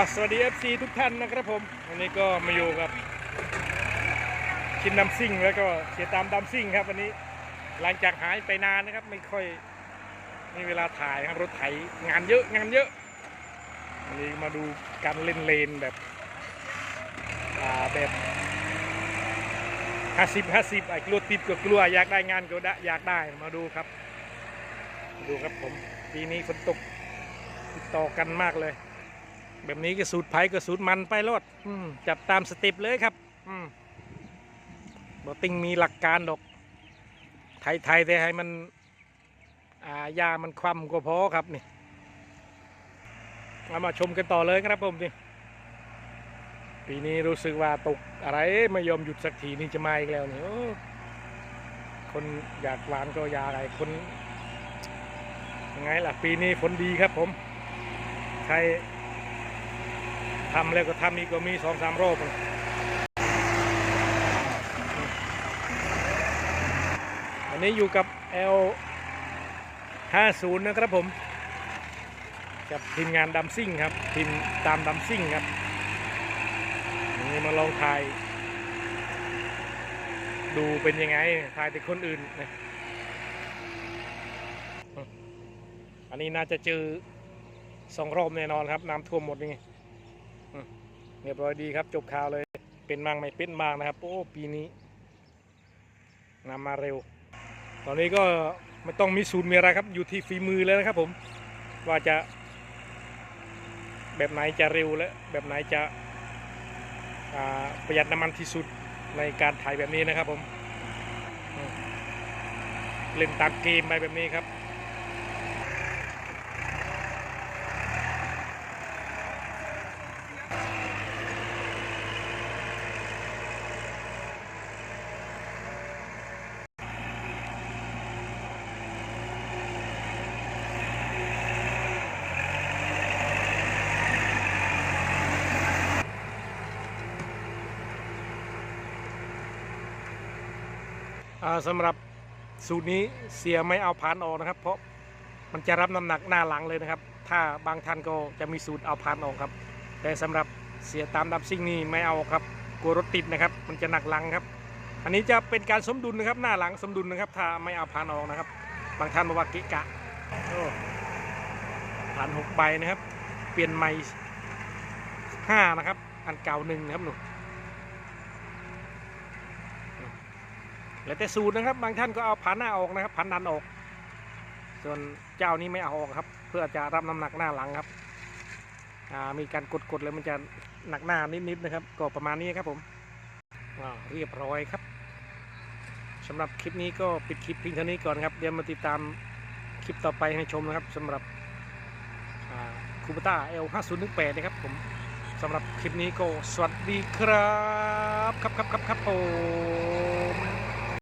สวัสดี FC ทุกท่านนะครับผม วันนี้ก็มาอยู่กับชินดำซิ่งแล้วก็เสียตามดำซิ่งครับวันนี้หลังจากหายไปนานนะครับ ไม่ค่อยมีเวลาถ่ายครับรถไถงานเยอะงานเยอะวันนี้มาดูการเล่นเลนแบบอ่าแบบห้าสิบห้าสิบไอ้กลัวติดก็กลัวอยากได้งานก็ได้อยากได้มาดูครับ ดูครับผมปีนี้ฝนตกติดต่อกันมากเลย แบบนี้ก็สูตรไผ่ก็สูตรมันไปรอดอืจับตามสเต็ปเลยครับอืบอติงมีหลักการดอกไทยไทยแต่ให้มันอายามันคว่ำก็พอครับนี่เอามาชมกันต่อเลยครับผมนี่ปีนี้รู้สึกว่าตกอะไรไม่ยอมหยุดสักทีนี่จะมาอีกแล้วนี่คนอยากหวานก็อยากอะไรคนยังไงล่ะ ปีนี้ฝนดีครับผม ใคร ทำแล้วก็ทำอีกก็มีสองสามรอบอันนี้อยู่กับ L 50นะครับผม กับทีมงานดัมซิ่งครับ ทีมตามดัมซิ่งครับนี่มาลองถ่าย ดูเป็นยังไงถ่ายแต่คนอื่นนะอันนี้น่าจะเจอสองรอบแน่นอนครับ น้ำท่วมหมดนี่ไง เรียบร้อยดีครับ จบข่าวเลย เป็นมางไม่เป็นมางนะครับ โอ้ปีนี้นำมาเร็ว ตอนนี้ก็ไม่ต้องมีสูตรมีอะไรครับ อยู่ที่ฝีมือแล้วนะครับผม ว่าจะ แบบไหนจะเร็วและแบบไหนจะประหยัดน้ำมันที่สุดในการถ่ายแบบนี้นะครับผม เล่นตามเกมไปแบบนี้ครับ สำหรับสูตรนี้เสียไม่เอาพานออกนะครับ เพราะมันจะรับน้ำหนักหน้าหลังเลยนะครับ ถ้าบางท่านก็จะมีสูตรเอาพานออกครับ แต่สำหรับเสียตามดับซิ่งนี่ไม่เอาครับกลัวรถติดนะครับ มันจะหนักหลังครับ อันนี้จะเป็นการสมดุลนะครับ หน้าหลังสมดุลนะครับ ถ้าไม่เอาพานออกนะครับ บางท่านบอกว่าเกะกะผ่านหกใบนะครับ เปลี่ยนใหม่ห้านะครับ อันเก่าหนึ่งนะครับหนู แล้วแต่สูตรนะครับ บางท่านก็เอาผ่านหน้าออกนะครับผ่านดันออก ส่วนเจ้านี้ไม่เอาออกครับ เพื่อจะรับน้ำหนักหน้าหลังครับมีการกดๆแล้วมันจะหนักหน้านิดๆนะครับ ก็ประมาณนี้ครับผมเรียบร้อยครับสำหรับคลิปนี้ก็ปิดคลิปเพียงเท่านี้ก่อนครับเดี๋ยวมาติดตามคลิปต่อไปให้ชมนะครับสำหรับคูปต้า L 5 0 1 8 นะครับผมสำหรับคลิปนี้ก็สวัสดีครับ ครับครับครับครับผม